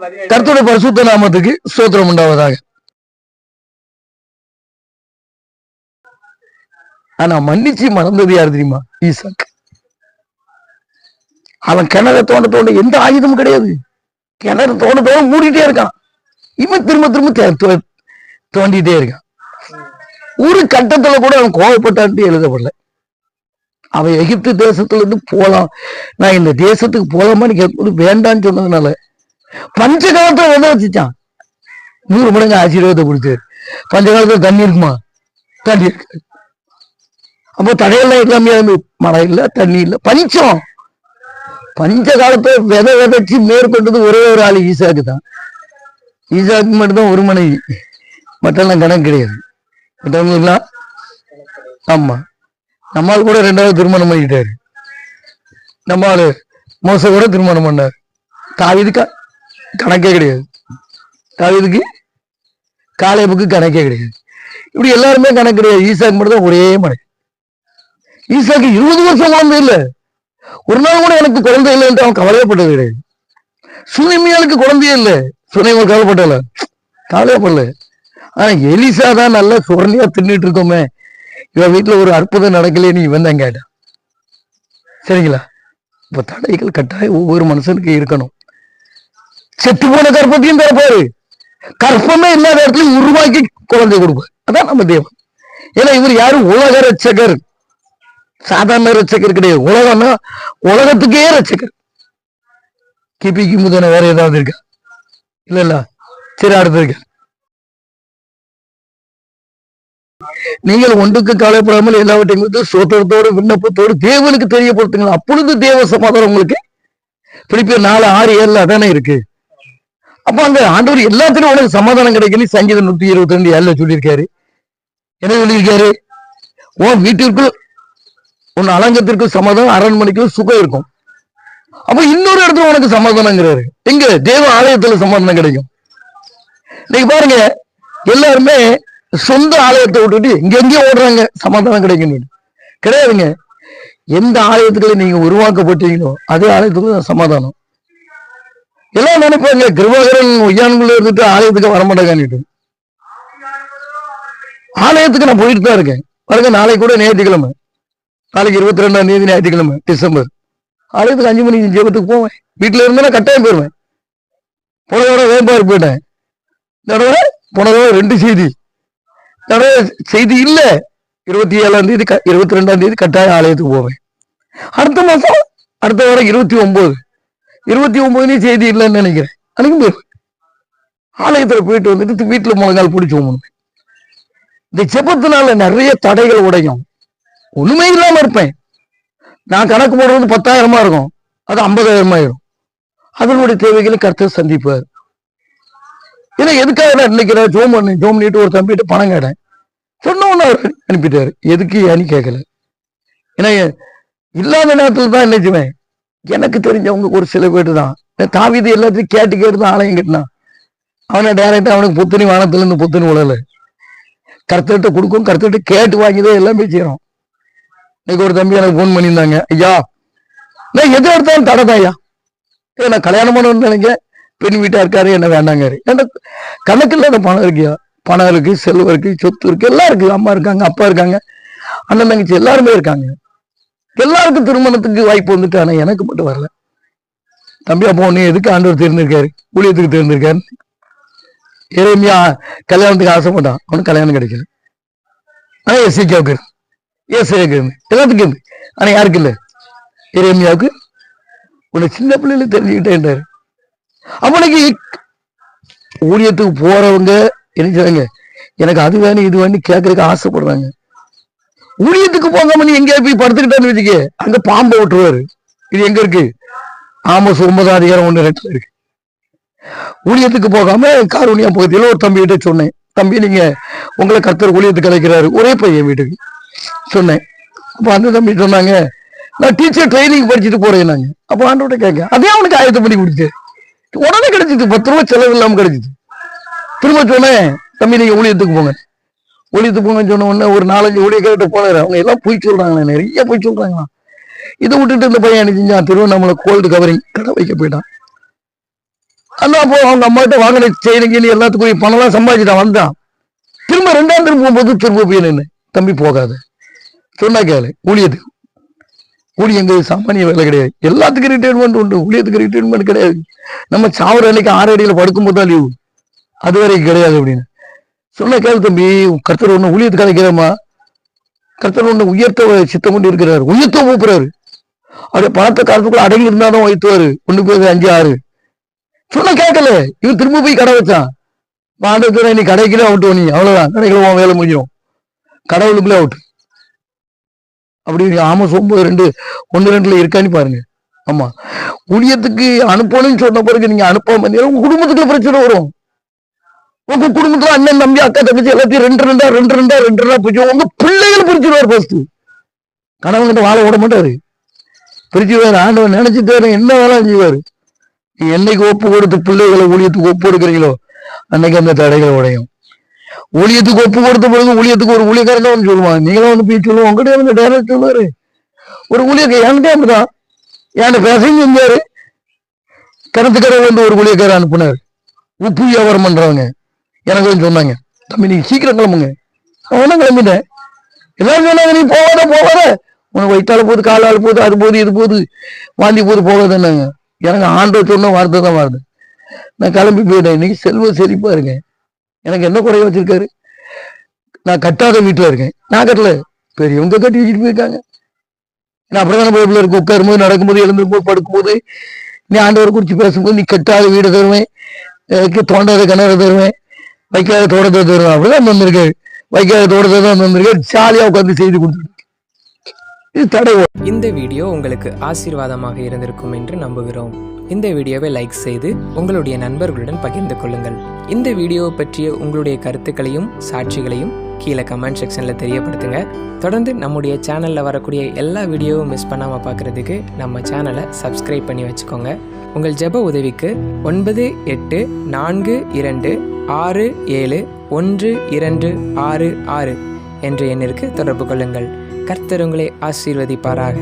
கர்த்தருடைய பரிசுத்த நாமத்துக்கு சோத்திரம் உண்டாவதாக. ஆனா மன்னிச்சு மறந்தது யார் தெரியுமா? ஈசாக்கு அவன் கிணறு தோண்ட தோண்ட எந்த ஆயுதமும் கிடையாது. கிணறு தோண்ட தோண்ட மூடிட்டே இருக்கான். இவன் திரும்ப திரும்ப தோண்டிட்டே இருக்கான். ஒரு கட்டத்துல கூட அவன் கோவப்பட்டான்ட்டு எழுதப்படல. அவன் எகிப்து தேசத்துல இருந்து போலாம். நான் இந்த தேசத்துக்கு போலாமான்னு கேட்கும்போது வேண்டான்னு சொன்னதுனால பஞ்ச வந்து வச்சுட்டான். நூறு மடங்கு ஆசீர்வாதத்தை கொடுத்தாரு பஞ்ச காலத்துல தண்ணி இருக்குமா? தண்ணி இருக்கு. அப்போ தடையெல்லாம் எல்லாமே மழை இல்லை தண்ணி இல்லை. பஞ்சம் பஞ்ச காலத்தை விதை விதைச்சு மேற்கொண்டது ஒரே ஒரு ஆள் ஈசாக்கு தான். ஈசாக்கு மட்டும்தான் ஒரு மனைவி. மற்றெல்லாம் கணக்கு கிடையாது. மற்றவங்களுக்குலாம் ஆமா. நம்மால் கூட ரெண்டாவது திருமணம் பண்ணிக்கிட்டாரு நம்ம மோச கூட திருமணம் பண்ணார். தாவிதுக்கு கணக்கே கிடையாது. தாவிதுக்கு காலேபுக்கு கணக்கே கிடையாது. இப்படி எல்லாருமே கணக்கு கிடையாது. ஈசாக்கு மட்டும் தான் ஒரே மனைவி ஈசாக்கு இருபது வருஷம் குழந்தை இல்லை. ஒரு நாள் கூட எனக்கு குழந்தை இல்லைன்ட்டு அவன் கவலையப்பட்டது கிடையாது. சுனைமியாளுக்கு குழந்தையே இல்லை. சுனைமா கவலைப்பட்டல கவலையப்படல. ஆனா எலிசா தான் நல்லா சுரணியா தின்னுட்டு இருக்கோமே. இவன் வீட்டுல ஒரு அற்புதம் நடக்கலைன்னு இவன் தான் கேட்டான். சரிங்களா? இப்ப தடைகள் கட்டாயம் ஒவ்வொரு மனுஷனுக்கு இருக்கணும். செத்து போன கற்பத்தையும் பிறப்பாரு. கற்பமே இல்லாத இடத்துல உருவாக்கி குழந்தை கொடுப்பார். அதான் நம்ம தேவன். ஏன்னா இவர் யாரும் உலக ரட்சகர் சாதாரண ரட்சகர் கிடையாது. உலகம்னா உலகத்துக்கே ரட்சகர் கிபி கிமுதன வேற ஏதாவது இருக்கா? இல்ல இல்ல. சரி அடுத்து இருக்க. நீங்கள் ஒன்றுக்கு கவலைப்படாமல் எல்லாவற்றையும் குறித்து சோத்திரத்தோடு விண்ணப்பத்தோடு தேவனுக்கு தெரியப்படுத்துங்கள். அப்பொழுது தேவ சமாதானம் உங்களுக்கு. பிலிப்பியர் நாலு ஆறு ஏழுல அதானே இருக்கு? அப்ப அந்த ஆண்டவர் எல்லாத்திலும் உனக்கு சமாதானம் கிடைக்கணும் சங்கீதம் நூத்தி இருபத்தி ரெண்டு ஏழுல சொல்லியிருக்காரு. என்ன சொல்லியிருக்காரு? உன் வீட்டிற்குள் உன் அலங்கத்திற்கு சமாதானம் அரண்மனைக்கு சுகம் இருக்கும். அப்ப இன்னொரு இடத்துல உனக்கு சமாதானங்கிறாரு. எங்க? தேவ ஆலயத்துல சமாதானம் கிடைக்கும். இன்னைக்கு பாருங்க எல்லாருமே சொந்த ஆலயத்தை விட்டுட்டு இங்க எங்கேயும் ஓடுறாங்க சமாதானம் கிடைக்கும் கிடையாதுங்க. எந்த ஆலயத்துக்குள்ள நீங்க உருவாக்கப்பட்டீங்களோ அதே ஆலயத்துக்குள்ள சமாதானம். எல்லாம் நினைப்பாங்க. கிருபாகரன் ஒய்யான்குள்ள இருந்துட்டு ஆலயத்துக்கு வரமாட்டேங்கன்னுட்டு ஆலயத்துக்கு நான் போயிட்டு தான் இருக்கேன். பாருங்க நாளைக்கு கூட ஞாயிற்றுக்கிழமை. நாளைக்கு இருபத்தி ரெண்டாம் தேதி ஞாயிற்றுக்கிழமை டிசம்பர். ஆலயத்துக்கு அஞ்சு மணிக்கு ஜெபத்துக்கு போவேன். வீட்டில் இருந்தா கட்டாயம் போயிடுவேன் போன தடவை வேம்பாறு போயிட்டேன். தடவை போன தடவை ரெண்டு செய்தி. தடவை செய்தி இல்லை. இருபத்தி ஏழாம் தேதி க- இருபத்தி ரெண்டாம் தேதி கட்டாயம் ஆலயத்துக்கு போவேன். அடுத்த மாசம் அடுத்த வாரம் இருபத்தி ஒன்பது இருபத்தி ஒன்பதுலயும் செய்தி இல்லைன்னு நினைக்கிறேன். அன்னைக்கும் போயிருவேன் ஆலயத்துல போயிட்டு வந்துட்டு வீட்டுல முழங்கால் பிடிச்சி போகணும் இந்த ஜெபத்தினால நிறைய தடைகள் உடையும். ஒண்ணுமே இல்லாம இருப்பேன். நான் கணக்கு போடுறது பத்தாயிரமா இருக்கும். அது ஐம்பதாயிரமா ஆயிரும். அதனுடைய தேவைகளை கருத்து சந்திப்பார். ஏன்னா எதுக்காக நான் இன்னைக்கு ஜோம் பண்ணேன் ஜோம் பண்ணிட்டு ஒரு தம்பிட்டு பணம் கேட்டேன். சொன்ன உடனே அவர் அனுப்பிட்டாரு. எதுக்கு ஏன்னு கேட்கல ஏன்னா இல்லாத நேரத்துல தான் நினைச்சுவேன் எனக்கு தெரிஞ்சவங்க ஒரு சில பேர் தான் இந்த எல்லாத்தையும் கேட்டு கேட்டு தான் ஆலயம் கட்டினான். அவனை டைரக்டா அவனுக்கு புத்தனி வானத்துல இருந்து புத்தனி உழல கருத்துட்டு கொடுக்கும் கருத்துட்டு கேட்டு வாங்கிதான் எல்லாமே செய்யறோம் இன்னைக்கு ஒரு தம்பி எனக்கு ஃபோன் பண்ணியிருந்தாங்க. ஐயா நான் எது எடுத்தாலும் தடை ஐயா. ஏய், நான் கல்யாணம் பண்ணணும்னு நினைக்கிறேன். பெண் வீட்டா இருக்காரு என்ன வேண்டாங்காரு. ஏன்னா கணக்கு இல்லாத பணம் இருக்கியா பணம் இருக்கு செல்வம் இருக்கு சொத்து இருக்கு எல்லாம் இருக்கு. அம்மா இருக்காங்க அப்பா இருக்காங்க. அண்ணன் தங்கச்சி எல்லாருமே இருக்காங்க. எல்லாருக்கும் திருமணத்துக்கு வாய்ப்பு வந்துட்டு ஆனா எனக்கு மட்டும் வரல. தம்பி அப்போ நீ எதுக்கு ஆண்டவர் தேர்ந்திருக்காரு ஊழியத்துக்கு தேர்ந்திருக்காரு இறைமையா கல்யாணத்துக்கு ஆசைப்பட்டான் அவனுக்கு கல்யாணம் கிடைக்கல. ஆனா எஸ்சிக்காவுக்கு ஏசையாக்கு இருந்து. எல்லாத்துக்கும் இருந்து. ஆனா யாருக்கு இல்லை? இறைமையாவுக்கு உன்னை சின்ன பிள்ளைல தெரிஞ்சுக்கிட்டேன்றாரு அவனுக்கு ஊழியத்துக்கு போறவங்க என்ன செய்றாங்க? எனக்கு அது வேணும் இது வேணும் கேட்கறதுக்கு ஆசைப்படுறாங்க. ஊழியத்துக்கு போகாம நீ எங்கேயா போய் படுத்துக்கிட்டான்னு வச்சுக்க. அங்க பாம்பை விட்டுருவாரு இது எங்க இருக்கு? ஆமஸ் ஒன்பதாம் அதிகாரம் ஒண்ணு ரெண்டு இருக்கு. ஊழியத்துக்கு போகாம காரூணியா பகுதியில் ஒரு தம்பி கிட்ட சொன்னேன். தம்பி நீங்க உங்களை கர்த்தர் ஊழியத்துக்கு அழைக்கிறாரு. ஒரே பையன் வீட்டுக்கு. சொன்னேன். அப்ப அந்த தம்பி சொன்னாங்க நான் டீச்சர் ட்ரைனிங் படிச்சுட்டு போறேன் நாங்க அப்போ ஆண்டோட கேட்க அதே அவனுக்கு ஆயத்தம் பண்ணி கொடுத்து. உடனே கிடைச்சிது பத்து ரூபா செலவு இல்லாம கிடைச்சிது. திரும்ப சொன்னேன் தம்பி நீங்க ஊழியத்துக்கு போங்க. ஒழித்து போங்கன்னு சொன்ன உடனே ஒரு நாலஞ்சு ஊழியர்கிட்ட போனாரு. அவங்க எல்லாம் போய் சொல்றாங்களே நிறைய போய் சொல்றாங்களா இதை விட்டுட்டு இந்த பையன் என்ன செஞ்சான்? திருவண்ணாமலை கோல்டு கவரிங் கடை வைக்க போயிட்டான். அந்த அப்போ அவங்க அம்மாட்ட வாங்கின செய்யணுங்க எல்லாத்துக்கும் பணம்லாம் சம்பாதிச்சுட்டான் வந்தான். திரும்ப ரெண்டாம் திரும்ப போகும்போது திரும்ப போய் நின்று தம்பி போகாத. சொன்னா கேளு ஊழியத்துக்கு. ஊழியங்கிறது சாமானிய வேலை கிடையாது. எல்லாத்துக்கும் ரிட்டைர்மெண்ட் உண்டு ஊழியத்துக்கு ரிட்டைர்மெண்ட் கிடையாது. நம்ம சாவர அன்னைக்கு ஆறு அடியில் படுக்கும்போது தான் லீவு அது வரைக்கும் கிடையாது அப்படின்னு. சொன்ன கேள் தம்பி கர்த்தர் ஒன்று ஊழியத்துக்காக கேளமா? கர்த்தர் ஒன்று உயர்த்த சித்தம் கொண்டு இருக்கிறார். உயர்த்த கூப்பிடுறாரு. அப்படியே பணத்தை காலத்துக்குள்ள அடங்கி இருந்தாலும் உயர்த்துவாரு ஒன்று போய் அஞ்சு ஆறு. சொன்ன கேட்கல. இவன் திரும்ப போய் கடை வச்சான். ஆண்டத்துல நீ கடைக்கிலே அவுட்டு நீ. அவ்வளவுதான். கடைக்குள்ள உன் வேலை முடிஞ்சிடும் கடவுளுக்குள்ளே அவுட்டு அப்படி ஆமாம் ஒன்பது ரெண்டு ஒன்று ரெண்டுல இருக்கான்னு பாருங்க. ஆமா. ஊழியத்துக்கு அனுப்பணும்னு சொன்ன பிறகு நீங்க அனுப்பாம இருந்தீங்கன்னா உங்க குடும்பத்துக்குள்ள பிரச்சனை வரும். உங்க குடும்பத்துல அண்ணன் தம்பி அக்கா தங்கச்சி எல்லாத்தையும் ரெண்டு ரெண்டா ரெண்டு ரெண்டா ரெண்டு ரெண்டா பிரிச்சு உங்க பிள்ளைகள் பிரிச்சுடுவார் ஃபர்ஸ்ட் கணவன்கிட்ட வாழ விட மாட்டாரு. பிரிச்சுவார் ஆண்டவன் நினைச்சிட்டு என்ன வேலை செய்வாரு? நீ என்னைக்கு ஒப்பு கொடுத்து பிள்ளைகளை ஊழியத்துக்கு ஒப்பு கொடுக்குறீங்களோ அன்னைக்கு அந்த தடைகள் உடையும். ஊழியத்துக்கு ஒப்பு கொடுத்த பிறகு ஊழியத்துக்கு ஒரு ஊழியக்காரன் தான் வந்து சொல்லுவாங்க. நீங்களும் வந்து போய் சொல்லுவோம் உங்ககிட்ட வந்து டைரக்ட் சொல்லுவாரு. ஒரு ஊழியக்கார என்கிட்ட அப்படிதான். என்கிட்ட பேசையும் செஞ்சாரு. கிணத்துக்கரை வந்து ஒரு ஊழியக்காரர் அனுப்புனார். உப்பு வியாபாரம் பண்றவங்க. எனக்கு சொன்னாங்க தம்பி நீங்க சீக்கிரம் கிளம்புங்க. அவனும் கிளம்பிட்டேன். எல்லாரும் சொன்னாங்க நீ போகாத போகாத. உனக்கு வயிற்றால போகுது காலால் போகுது அது போகுது இது போகுது. வாந்தி போகுது போகாதுன்னாங்க எனக்கு ஆண்டவர் சொன்ன வார்த்தை தான் வருது. நான் கிளம்பி போயிட்டேன். இன்னைக்கு செல்வ செழிப்பா இருக்கேன். எனக்கு என்ன குறைய வச்சிருக்காரு? நான் கட்டாத வீட்டில் இருக்கேன். நான் கட்டல. பெரியவங்க கட்டி வச்சுட்டு போயிருக்காங்க. நான் அப்படிதான் பைபிள் இருக்கு? உட்காரும்போது நடக்கும்போது எழுந்திருக்கும்போது படுக்கும்போது நீ ஆண்டவரை குறித்து பேசும்போது நீ கட்டாத வீடு தருவேன். தோண்டாத கிணறு தருவேன். வைக்காத தோட்டத்தை தருவோம் அப்படிதான் வந்திருக்கு. வைக்காத தோட்டத்தை தான் வந்திருக்கு. ஜாலியா உட்காந்து செய்து கொடுத்துருக்கு இது தடை இந்த வீடியோ உங்களுக்கு ஆசீர்வாதமாக இருந்திருக்கும் என்று நம்புகிறோம். இந்த வீடியோவை லைக் செய்து உங்களுடைய நண்பர்களுடன் பகிர்ந்து கொள்ளுங்கள். இந்த வீடியோவை பற்றிய உங்களுடைய கருத்துக்களையும் சாட்சிகளையும் கீழே கமெண்ட் செக்ஷனில் தெரியப்படுத்துங்க. தொடர்ந்து நம்முடைய சேனலில் வரக்கூடிய எல்லா வீடியோவும் மிஸ் பண்ணாமல் பார்க்குறதுக்கு நம்ம சேனலை சப்ஸ்கிரைப் பண்ணி வச்சுக்கோங்க. உங்கள் ஜெப உதவிக்கு ஒன்பது எட்டு நான்கு இரண்டு ஆறு ஏழு ஒன்று இரண்டு ஆறு ஆறு என்ற எண்ணிற்கு தொடர்பு கொள்ளுங்கள். கர்த்தர் உங்களை ஆசீர்வதிப்பாராக.